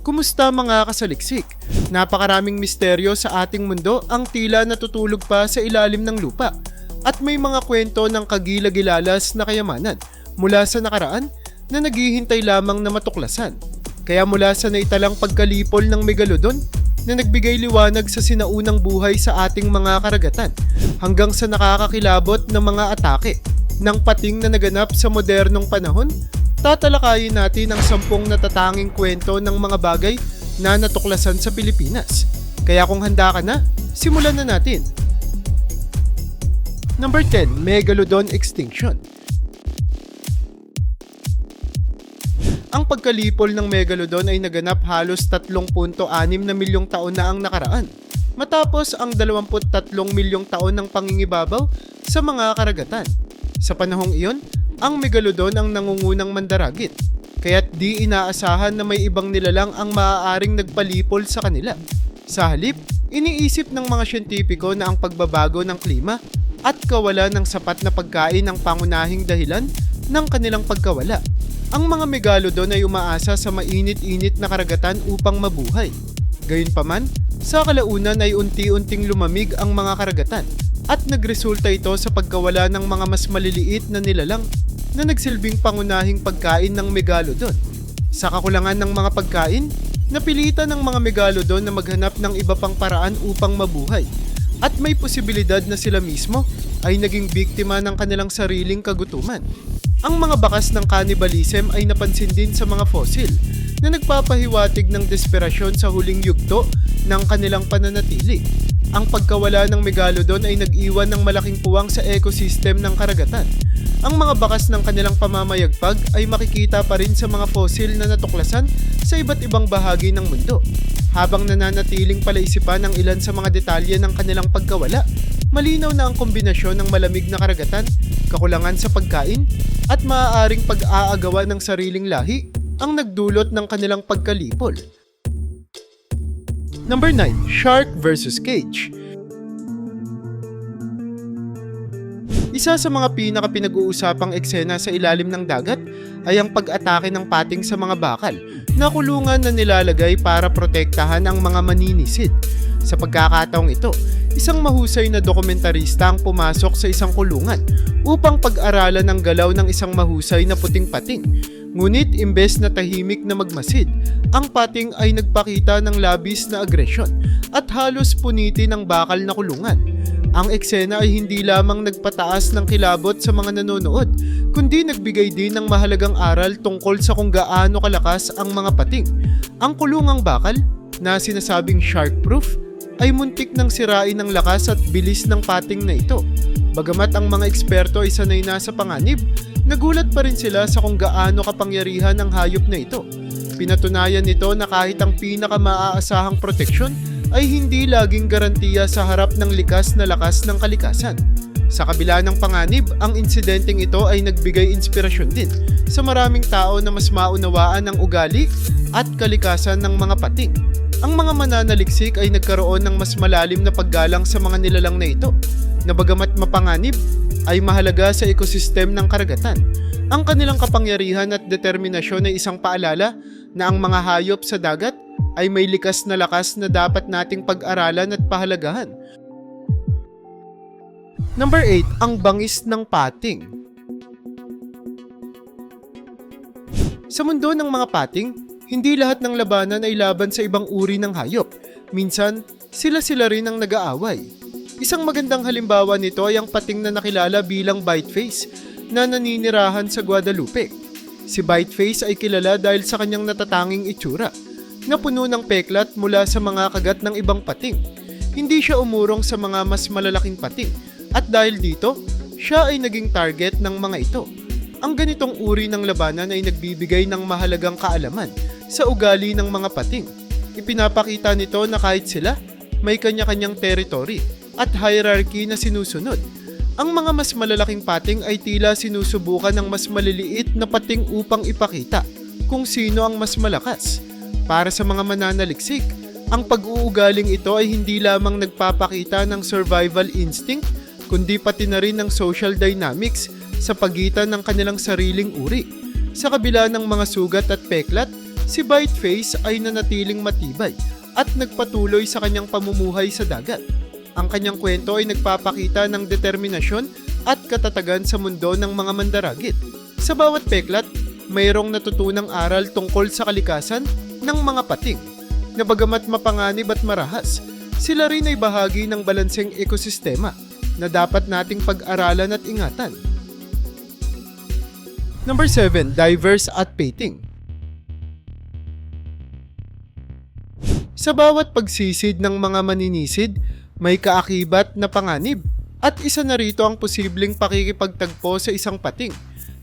Kumusta mga kasaliksik? Napakaraming misteryo sa ating mundo ang tila natutulog pa sa ilalim ng lupa. At may mga kwento ng kagilagilalas na kayamanan mula sa nakaraan na naghihintay lamang na matuklasan. Kaya mula sa naitalang pagkalipol ng megalodon na nagbigay liwanag sa sinaunang buhay sa ating mga karagatan hanggang sa nakakakilabot ng mga atake ng pating na naganap sa modernong panahon, tatalakayin natin ang sampung natatanging kwento ng mga bagay na natuklasan sa Pilipinas. Kaya kung handa ka na, simulan na natin. Number 10, Megalodon Extinction. Ang pagkalipol ng Megalodon ay naganap halos 3.6 na milyong taon na ang nakaraan. Matapos ang 23 milyong taon ng pangingibabaw sa mga karagatan. Sa panahong iyon, ang Megalodon ang nangungunang mandaragit. Kaya't di inaasahan na may ibang nilalang ang maaaring nagpalipol sa kanila. Sa halip, iniisip ng mga siyentipiko na ang pagbabago ng klima at kawalan ng sapat na pagkain ang pangunahing dahilan ng kanilang pagkawala. Ang mga megalodon ay umaasa sa mainit-init na karagatan upang mabuhay. Gayunpaman, sa kalaunan ay unti-unting lumamig ang mga karagatan at nagresulta ito sa pagkawala ng mga mas maliliit na nilalang na nagsilbing pangunahing pagkain ng megalodon. Sa kakulangan ng mga pagkain, napilitan ng mga megalodon na maghanap ng iba pang paraan upang mabuhay at may posibilidad na sila mismo ay naging biktima ng kanilang sariling kagutuman. Ang mga bakas ng cannibalism ay napansin din sa mga fossil na nagpapahiwatig ng desperasyon sa huling yugto ng kanilang pananatili. Ang pagkawala ng megalodon ay nag-iwan ng malaking puwang sa ecosystem ng karagatan. Ang mga bakas ng kanilang pamamayagpag ay makikita pa rin sa mga fossil na natuklasan sa iba't ibang bahagi ng mundo. Habang nananatiling palaisipan ang ilan sa mga detalye ng kanilang pagkawala, malinaw na ang kombinasyon ng malamig na karagatan, kakulangan sa pagkain, at maaaring pag-aagawa ng sariling lahi ang nagdulot ng kanilang pagkalipol. Number 9, Shark versus Cage. Isa sa mga pinaka-pinag-uusapang eksena sa ilalim ng dagat ay ang pag-atake ng pating sa mga bakal na kulungan na nilalagay para protektahan ang mga maninisid. Sa pagkakataong ito, isang mahusay na dokumentarista ang pumasok sa isang kulungan upang pag-aralan ang galaw ng isang mahusay na puting pating. Ngunit imbes na tahimik na magmasid, ang pating ay nagpakita ng labis na agresyon at halos puniti ng bakal na kulungan. Ang eksena ay hindi lamang nagpataas ng kilabot sa mga nanonood, kundi nagbigay din ng mahalagang aral tungkol sa kung gaano kalakas ang mga pating. Ang kulungang bakal, na sinasabing shark-proof, ay muntik ng sirain ng lakas at bilis ng pating na ito. Bagamat ang mga eksperto ay sanay na sa panganib, nagulat pa rin sila sa kung gaano kapangyarihan ng hayop na ito. Pinatunayan nito na kahit ang pinaka-maaasahang proteksyon ay hindi laging garantiya sa harap ng likas na lakas ng kalikasan. Sa kabila ng panganib, ang insidenteng ito ay nagbigay inspirasyon din sa maraming tao na mas maunawaan ang ugali at kalikasan ng mga pating. Ang mga mananaliksik ay nagkaroon ng mas malalim na paggalang sa mga nilalang na ito, na bagamat mapanganib, ay mahalaga sa ekosistem ng karagatan. Ang kanilang kapangyarihan at determinasyon ay isang paalala na ang mga hayop sa dagat ay may likas na lakas na dapat nating pag-aralan at pahalagahan. Number 8, ang bangis ng pating. Sa mundo ng mga pating, hindi lahat ng labanan ay laban sa ibang uri ng hayop. Minsan, sila-sila rin ang nag-aaway. Isang magandang halimbawa nito ay ang pating na nakilala bilang Biteface na naninirahan sa Guadalupe. Si Biteface ay kilala dahil sa kanyang natatanging itsura na puno ng peklat mula sa mga kagat ng ibang pating. Hindi siya umurong sa mga mas malalaking pating at dahil dito, siya ay naging target ng mga ito. Ang ganitong uri ng labanan ay nagbibigay ng mahalagang kaalaman sa ugali ng mga pating. Ipinapakita nito na kahit sila, may kanya-kanyang territory at hierarchy na sinusunod. Ang mga mas malalaking pating ay tila sinusubukan ng mas maliliit na pating upang ipakita kung sino ang mas malakas. Para sa mga mananaliksik, ang pag-uugaling ito ay hindi lamang nagpapakita ng survival instinct, kundi pati na rin ng social dynamics sa pagitan ng kanilang sariling uri. Sa kabila ng mga sugat at peklat, si Biteface ay nanatiling matibay at nagpatuloy sa kanyang pamumuhay sa dagat. Ang kanyang kwento ay nagpapakita ng determinasyon at katatagan sa mundo ng mga mandaragit. Sa bawat peklat, mayroong natutunang aral tungkol sa kalikasan ng mga pating na bagamat mapanganib at marahas, sila rin ay bahagi ng balanseng ekosistema na dapat nating pag-aralan at ingatan. Number 7, diverse at painting. Sa bawat pagsisid ng mga maninisid, may kaakibat na panganib at isa na rito ang posibleng pakikipagtagpo sa isang pating.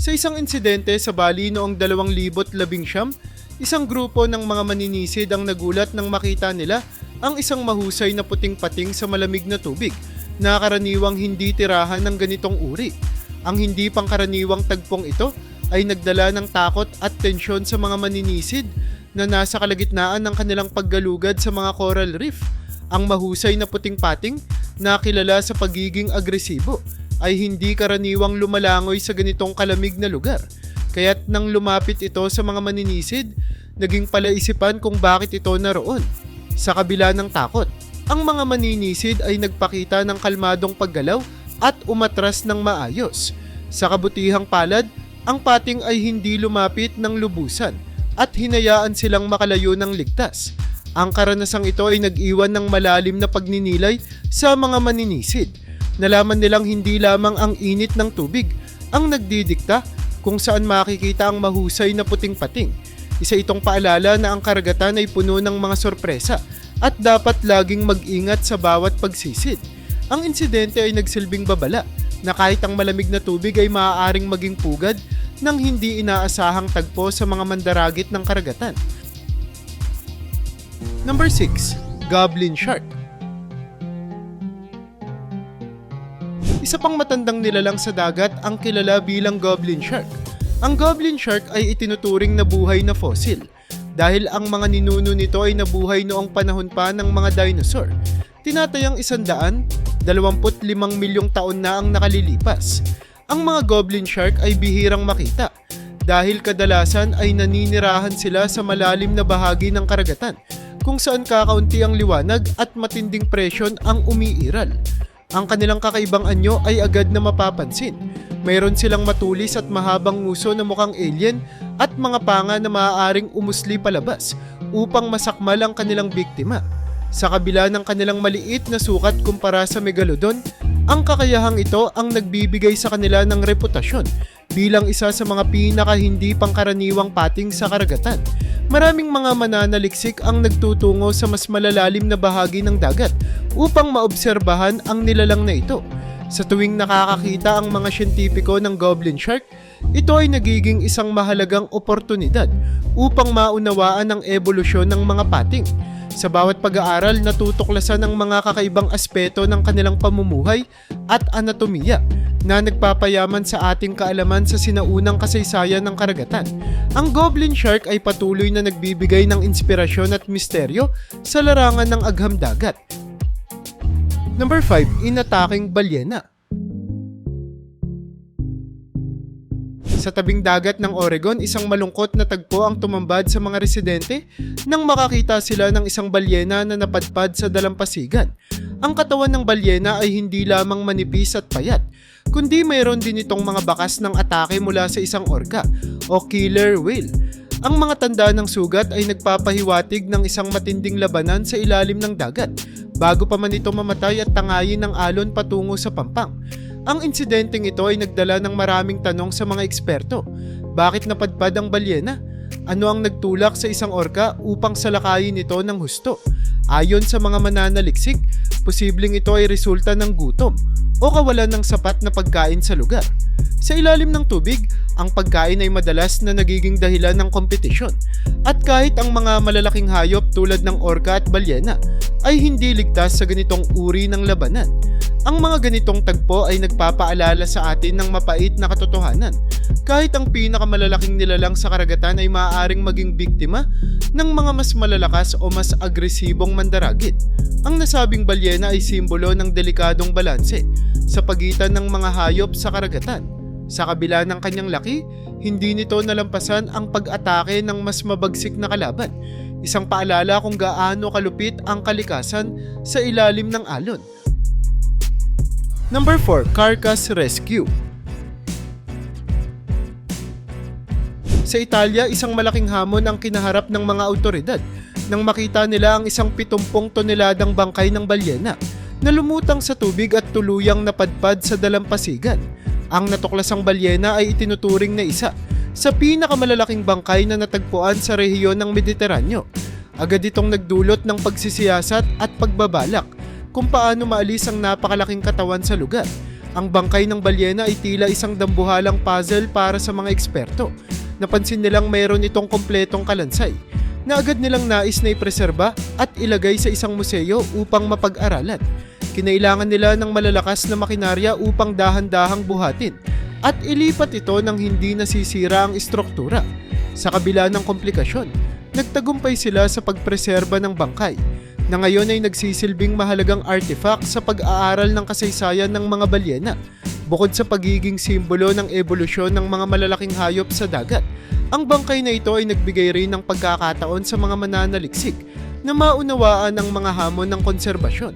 Sa isang insidente sa Bali noong 2019, isang grupo ng mga maninisid ang nagulat nang makita nila ang isang mahusay na puting pating sa malamig na tubig na karaniwang hindi tirahan ng ganitong uri. Ang hindi pangkaraniwang tagpong ito ay nagdala ng takot at tensyon sa mga maninisid na nasa kalagitnaan ng kanilang paggalugad sa mga coral reef. Ang mahusay na puting pating na kilala sa pagiging agresibo ay hindi karaniwang lumalangoy sa ganitong kalamig na lugar. Kaya't nang lumapit ito sa mga maninisid, naging palaisipan kung bakit ito naroon. Sa kabila ng takot, ang mga maninisid ay nagpakita ng kalmadong paggalaw at umatras ng maayos. Sa kabutihang palad, ang pating ay hindi lumapit ng lubusan at hinayaan silang makalayo ng ligtas. Ang karanasang ito ay nag-iwan ng malalim na pagninilay sa mga maninisid. Nalaman nilang hindi lamang ang init ng tubig ang nagdidikta kung saan makikita ang mahusay na puting pating. Isa itong paalala na ang karagatan ay puno ng mga sorpresa at dapat laging mag-ingat sa bawat pagsisid. Ang insidente ay nagsilbing babala na kahit ang malamig na tubig ay maaaring maging pugad ng hindi inaasahang tagpo sa mga mandaragit ng karagatan. Number 6. Goblin Shark Isa pang matandang nilalang sa dagat ang kilala bilang Goblin Shark. Ang Goblin Shark ay itinuturing na buhay na fossil dahil ang mga ninuno nito ay nabuhay noong panahon pa ng mga dinosaur. Tinatayang isandaan, 25 milyong taon na ang nakalilipas. Ang mga Goblin Shark ay bihirang makita dahil kadalasan ay naninirahan sila sa malalim na bahagi ng karagatan kung saan kakaunti ang liwanag at matinding presyon ang umiiral. Ang kanilang kakaibang anyo ay agad na mapapansin. Mayroon silang matulis at mahabang nguso na mukhang alien at mga panga na maaaring umusli palabas upang masakmal ang kanilang biktima. Sa kabila ng kanilang maliit na sukat kumpara sa megalodon, ang kakayahang ito ang nagbibigay sa kanila ng reputasyon bilang isa sa mga pinaka hindi pangkaraniwang pating sa karagatan. Maraming mga mananaliksik ang nagtutungo sa mas malalalim na bahagi ng dagat upang maobserbahan ang nilalang na ito. Sa tuwing nakakakita ang mga siyentipiko ng Goblin Shark, ito ay nagiging isang mahalagang oportunidad upang maunawaan ang ebolusyon ng mga pating. Sa bawat pag-aaral, natutuklasan ang mga kakaibang aspeto ng kanilang pamumuhay at anatomiya na nagpapayaman sa ating kaalaman sa sinaunang kasaysayan ng karagatan. Ang Goblin Shark ay patuloy na nagbibigay ng inspirasyon at misteryo sa larangan ng agham dagat. Number 5, inataking balyena. Sa tabing dagat ng Oregon, isang malungkot na tagpo ang tumambad sa mga residente nang makakita sila ng isang balyena na napadpad sa dalampasigan. Ang katawan ng balyena ay hindi lamang manipis at payat, kundi mayroon din itong mga bakas ng atake mula sa isang orca o killer whale. Ang mga tanda ng sugat ay nagpapahiwatig ng isang matinding labanan sa ilalim ng dagat bago pa man ito mamatay at tangayin ng alon patungo sa pampang. Ang insidenteng ito ay nagdala ng maraming tanong sa mga eksperto. Bakit napadpad ang balyena? Ano ang nagtulak sa isang orka upang salakayin ito ng husto? Ayon sa mga mananaliksik, posibleng ito ay resulta ng gutom o kawalan ng sapat na pagkain sa lugar. Sa ilalim ng tubig, ang pagkain ay madalas na nagiging dahilan ng kompetisyon. At kahit ang mga malalaking hayop tulad ng orka at balyena ay hindi ligtas sa ganitong uri ng labanan, ang mga ganitong tagpo ay nagpapaalala sa atin ng mapait na katotohanan. Kahit ang pinakamalalaking nilalang sa karagatan ay maaaring maging biktima ng mga mas malalakas o mas agresibong mandaragit. Ang nasabing balyena ay simbolo ng delikadong balanse sa pagitan ng mga hayop sa karagatan. Sa kabila ng kanyang laki, hindi nito nalampasan ang pag-atake ng mas mabagsik na kalaban. Isang paalala kung gaano kalupit ang kalikasan sa ilalim ng alon. Number 4, Carcass Rescue. Sa Italia, isang malaking hamon ang kinaharap ng mga autoridad nang makita nila ang isang 70 toneladang bangkay ng balyena na lumutang sa tubig at tuluyang napadpad sa dalampasigan. Ang natuklasang balyena ay itinuturing na isa sa pinakamalalaking bangkay na natagpuan sa rehiyon ng Mediteraneo. Agad itong nagdulot ng pagsisiyasat at pagbabalak kung paano maalis ang napakalaking katawan sa lugar. Ang bangkay ng balyena ay tila isang dambuhalang puzzle para sa mga eksperto. Napansin nilang mayroon itong kompletong kalansay na agad nilang nais na ipreserba at ilagay sa isang museo upang mapag-aralan. Kinailangan nila ng malalakas na makinarya upang dahan-dahang buhatin at ilipat ito ng hindi nasisira ang istruktura. Sa kabila ng komplikasyon, nagtagumpay sila sa pagpreserba ng bangkay na ngayon ay nagsisilbing mahalagang artifact sa pag-aaral ng kasaysayan ng mga balyena. Bukod sa pagiging simbolo ng ebolusyon ng mga malalaking hayop sa dagat, ang bangkay na ito ay nagbigay rin ng pagkakataon sa mga mananaliksik na maunawaan ang mga hamon ng konserbasyon.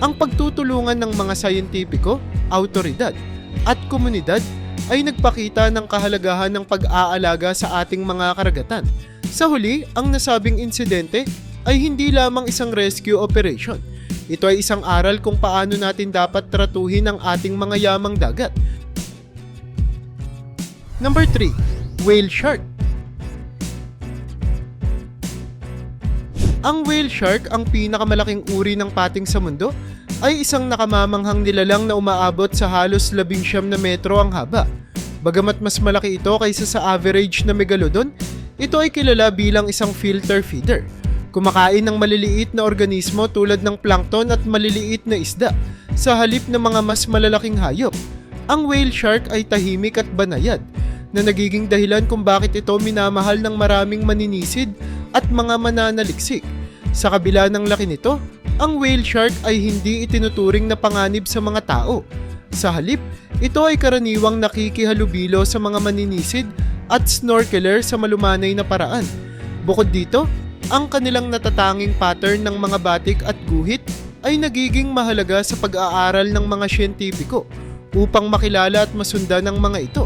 Ang pagtutulungan ng mga sayentipiko, autoridad, at komunidad ay nagpakita ng kahalagahan ng pag-aalaga sa ating mga karagatan. Sa huli, ang nasabing insidente ay hindi lamang isang rescue operation. Ito ay isang aral kung paano natin dapat tratuhin ang ating mga yamang dagat. Number 3. Whale Shark Ang whale shark, ang pinakamalaking uri ng pating sa mundo, ay isang nakamamanghang nilalang na umaabot sa halos 19 na metro ang haba. Bagamat mas malaki ito kaysa sa average na megalodon, ito ay kilala bilang isang filter feeder. Kumakain ng maliliit na organismo tulad ng plankton at maliliit na isda sa halip ng mga mas malalaking hayop. Ang whale shark ay tahimik at banayad na nagiging dahilan kung bakit ito minamahal ng maraming maninisid at mga mananaliksik. Sa kabila ng laki nito, ang whale shark ay hindi itinuturing na panganib sa mga tao. Sa halip, ito ay karaniwang nakikihalubilo sa mga maninisid at snorkeler sa malumanay na paraan. Bukod dito, ang kanilang natatanging pattern ng mga batik at guhit ay nagiging mahalaga sa pag-aaral ng mga siyentipiko upang makilala at masundan ang mga ito.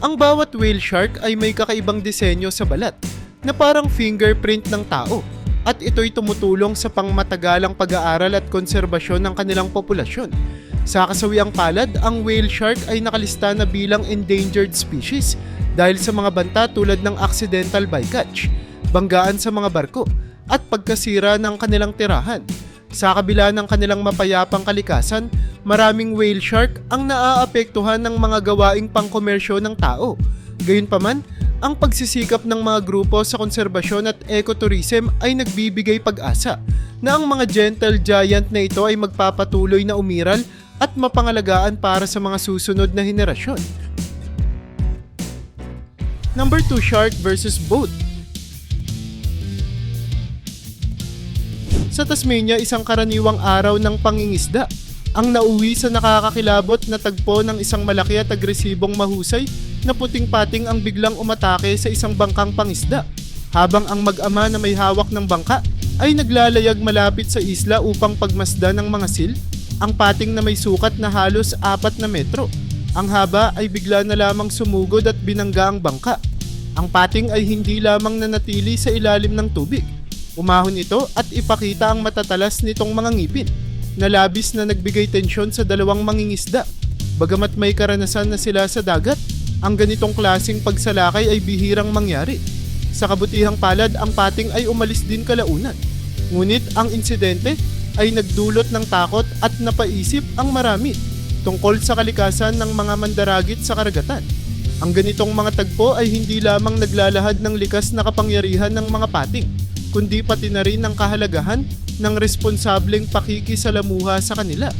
Ang bawat whale shark ay may kakaibang disenyo sa balat na parang fingerprint ng tao at ito'y tumutulong sa pangmatagalang pag-aaral at konserbasyon ng kanilang populasyon. Sa kasawiang palad, ang whale shark ay nakalista na bilang endangered species dahil sa mga banta tulad ng accidental bycatch, banggaan sa mga barko, at pagkasira ng kanilang tirahan. Sa kabila ng kanilang mapayapang kalikasan, maraming whale shark ang naaapektuhan ng mga gawaing pangkomersyo ng tao. Gayunpaman, ang pagsisikap ng mga grupo sa konserbasyon at ecotourism ay nagbibigay pag-asa na ang mga gentle giant na ito ay magpapatuloy na umiral at mapangalagaan para sa mga susunod na henerasyon. Number 2 Shark versus Boat Sa Tasmania, isang karaniwang araw ng pangingisda ang nauwi sa nakakakilabot na tagpo ng isang malaki at agresibong mahusay na puting-pating ang biglang umatake sa isang bangkang pangisda. Habang ang mag-ama na may hawak ng bangka ay naglalayag malapit sa isla upang pagmasda ng mga sil, ang pating na may sukat na halos 4 na metro. Ang haba ay bigla na lamang sumugod at binangga ang bangka. Ang pating ay hindi lamang nanatili sa ilalim ng tubig. Umahon ito at ipakita ang matatalas nitong mga ngipin na labis na nagbigay tensyon sa dalawang mangingisda. Bagamat may karanasan na sila sa dagat, ang ganitong klasing pagsalakay ay bihirang mangyari. Sa kabutihang palad, ang pating ay umalis din kalaunan. Ngunit ang insidente ay nagdulot ng takot at napaisip ang marami tungkol sa kalikasan ng mga mandaragit sa karagatan. Ang ganitong mga tagpo ay hindi lamang naglalahad ng likas na kapangyarihan ng mga pating, kundi pati na rin ng kahalagahan ng responsableng pakikisalamuha sa kanila.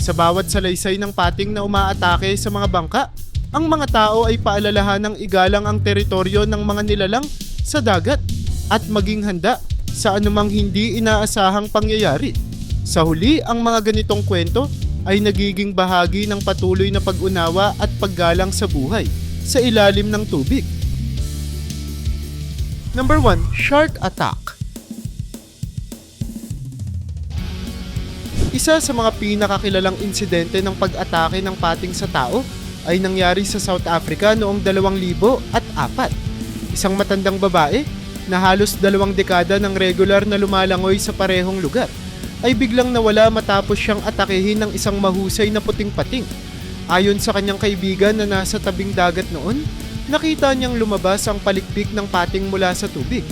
Sa bawat salaysay ng pating na umaatake sa mga bangka, ang mga tao ay paalalahan ng igalang ang teritoryo ng mga nilalang sa dagat at maging handa sa anumang hindi inaasahang pangyayari. Sa huli, ang mga ganitong kwento ay nagiging bahagi ng patuloy na pag-unawa at paggalang sa buhay. sa ilalim ng tubig. Number 1, shark attack. Isa sa mga pinakakilalang insidente ng pag-atake ng pating sa tao ay nangyari sa South Africa noong 2004. Isang matandang babae na halos dalawang dekada ng regular na lumalangoy sa parehong lugar ay biglang nawala matapos siyang atakehin ng isang mahusay na puting pating. Ayon sa kanyang kaibigan na nasa tabing dagat noon, nakita niyang lumabas ang palikpik ng pating mula sa tubig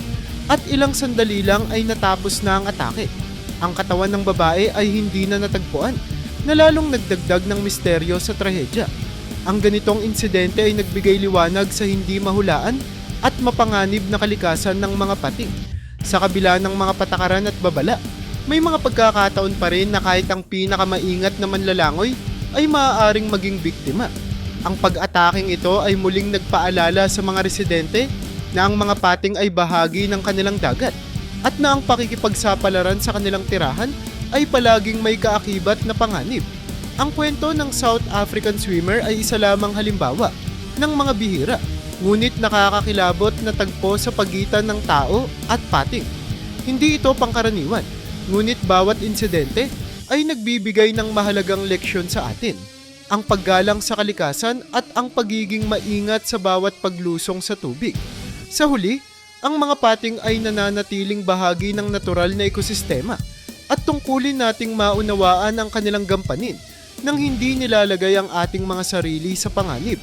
at ilang sandali lang ay natapos na ang atake. Ang katawan ng babae ay hindi na natagpuan na lalong nagdagdag ng misteryo sa trahedya. Ang ganitong insidente ay nagbigay liwanag sa hindi mahulaan at mapanganib na kalikasan ng mga pating. Sa kabila ng mga patakaran at babala, may mga pagkakataon pa rin na kahit ang pinakamaingat na manlalangoy ay maaaring maging biktima. Ang pag-ataking ito ay muling nagpaalala sa mga residente na ang mga pating ay bahagi ng kanilang dagat at na ang pakikipagsapalaran sa kanilang tirahan ay palaging may kaakibat na panganib. Ang kwento ng South African swimmer ay isa lamang halimbawa ng mga bihira, ngunit nakakakilabot na tagpo sa pagitan ng tao at pating. Hindi ito pangkaraniwan, ngunit bawat insidente ay nagbibigay ng mahalagang leksyon sa atin. Ang paggalang sa kalikasan at ang pagiging maingat sa bawat paglusong sa tubig. Sa huli, ang mga pating ay nananatiling bahagi ng natural na ekosistema at tungkulin nating maunawaan ang kanilang gampanin nang hindi nilalagay ang ating mga sarili sa panganib.